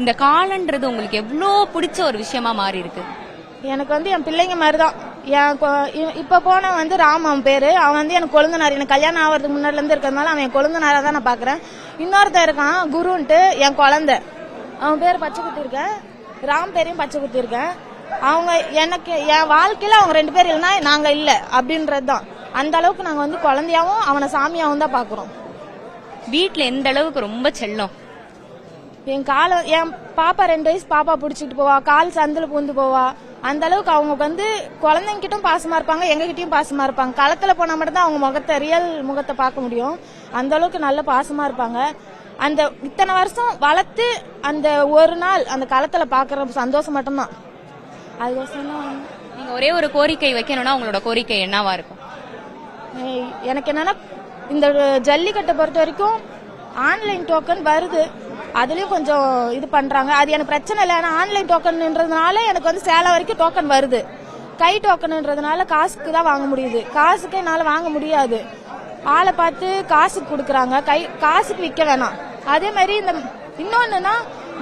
இந்த காலன்றது உங்களுக்கு எவ்வளோ பிடிச்ச ஒரு விஷயமா மாறி இருக்கு? எனக்கு வந்து என் பிள்ளைங்க மாதிரி தான் என் இப்ப போன வந்து ராம் அவன் பேரு. அவன் வந்து எனக்கு கொழுந்தனார். எனக்கு கல்யாணம் ஆகிறதுக்கு முன்னாடில இருந்து இருக்கிறதுனால அவன் என் கொழுந்தனாரா தான் நான் பாக்குறேன். இன்னொருத்தன் இருக்கான் குருன்ட்டு என் குழந்தை. அவன் பேர் பச்சை குத்தி இருக்கேன் ராம் பேரையும் பச்சை குத்தி இருக்கேன் அவங்க எனக்கு என் வாழ்க்கையில அவங்க ரெண்டு பேர் இல்லைன்னா நாங்க இல்ல. அப்படின்றது தான் அந்த அளவுக்கு நாங்க வந்து குழந்தையாவும் அவனை சாமியாவும் தான் பாக்குறோம். வீட்ல எந்த அளவுக்கு ரொம்ப செல்லம்? என் காலை என் பாப்பா ரெண்டு வயசு பாப்பா பிடிச்சிட்டு போவா. கால் சந்தில பூந்து போவா. அந்த அளவுக்கு அவங்க வந்து குழந்தைங்க கிட்டும் பாசமா இருப்பாங்க எங்க கிட்டயும் பாசமா இருப்பாங்க. களத்துல போனா மட்டும் தான் அவங்க முகத்தை ரியல் முகத்தை பார்க்க முடியும். அந்த அளவுக்கு நல்ல பாசமா இருப்பாங்க. அந்த இத்தனை வருஷம் வளர்த்து அந்த ஒரு நாள் அந்த களத்துல பாக்குற சந்தோஷம் மட்டும்தான். அதுக்கோசரம் தான் வந்து நீங்க ஒரே ஒரு கோரிக்கை வைக்கணும்னா உங்களோட கோரிக்கை என்னவா இருக்கும்? எனக்கு என்னன்னா இந்த ஜல்லிக்கட்டை பொறுத்த வரைக்கும் ஆன்லைன் டோக்கன் வருது. அதுலயும் கொஞ்சம் இது பண்றாங்க. அது எனக்கு பிரச்சனை இல்லை. ஆனா ஆன்லைன் டோக்கன்ன்றதுனால எனக்கு வந்து சேலம் வரைக்கும் டோக்கன் வருது. கை டோக்கன்ன்றதுனால காசுக்கு தான் வாங்க முடியுது. காசுக்கு என்னால வாங்க முடியாது. ஆளை பார்த்து காசுக்கு கொடுக்குறாங்க. கை காசுக்கு விற்க வேணாம். அதே மாதிரி இந்த இன்னொன்னுனா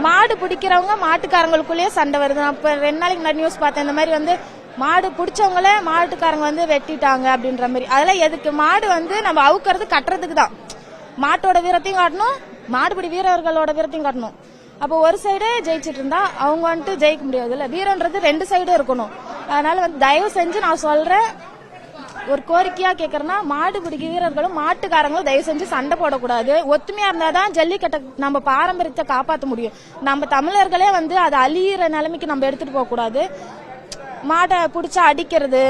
மாடு பிடிக்கிறவங்க மாட்டுக்காரங்களுக்குள்ளேயே சண்டை வருது. நான் இப்போ ரெண்டு நாளைக்கு முன்னாடி நியூஸ் பார்த்தேன். இந்த மாதிரி வந்து மாடு பிடிச்சவங்கள மாட்டுக்காரங்க வந்து வெட்டிட்டாங்க அப்படின்ற மாதிரி. அதெல்லாம் எதுக்கு? மாடு வந்து நம்ம அவுக்கிறது கட்டுறதுக்கு தான். மாட்டோட வீரத்தையும் காட்டணும் மாடுபிடி வீரர்களோட வீரத்தையும் காட்டணும். அப்போ ஒரு சைடு ஜெயிச்சிட்டு இருந்தா அவங்க வந்துட்டு ஜெயிக்க முடியாது இல்ல வீரன்றது ரெண்டு சைடும் இருக்கணும். அதனால வந்து தயவு செஞ்சு நான் சொல்றேன் ஒரு கோரிக்கையா கேக்குறேன்னா மாடுபிடி வீரர்களும் மாட்டுக்காரங்களும் தயவு செஞ்சு சண்டை போடக்கூடாது. ஒத்துமையா இருந்தாதான் ஜல்லிக்கட்டை நம்ம பாரம்பரியத்தை காப்பாற்ற முடியும். நம்ம தமிழர்களே வந்து அதை அழியிற நிலைமைக்கு நம்ம எடுத்துட்டு போக கூடாது மாடை பிடிச்சா அடிக்கிறது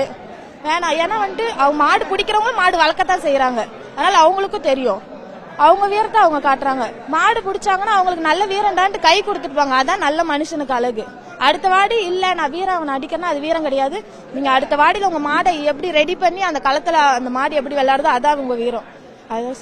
வேணாம். ஏன்னா வந்துட்டு அவங்க மாடு பிடிக்கிறவங்க மாடு வளர்க்கத்தான் செய்யறாங்க அதனால அவங்களுக்கும் தெரியும். அவங்க வீரத்தை அவங்க காட்டுறாங்க. மாடு பிடிச்சாங்கன்னா அவங்களுக்கு நல்ல வீரண்டான்ட்டு கை கொடுத்துருப்பாங்க. அதான் நல்ல மனுஷனுக்கு அழகு. அடுத்த வாடி இல்ல நான் வீரம் அவனை அடிக்கிறேன்னா அது வீரம் கிடையாது. நீங்க அடுத்த வாடியில உங்க மாடை எப்படி ரெடி பண்ணி அந்த களத்துல அந்த மாடு எப்படி விளையாடுதோ அதான் உங்க வீரம். அதான்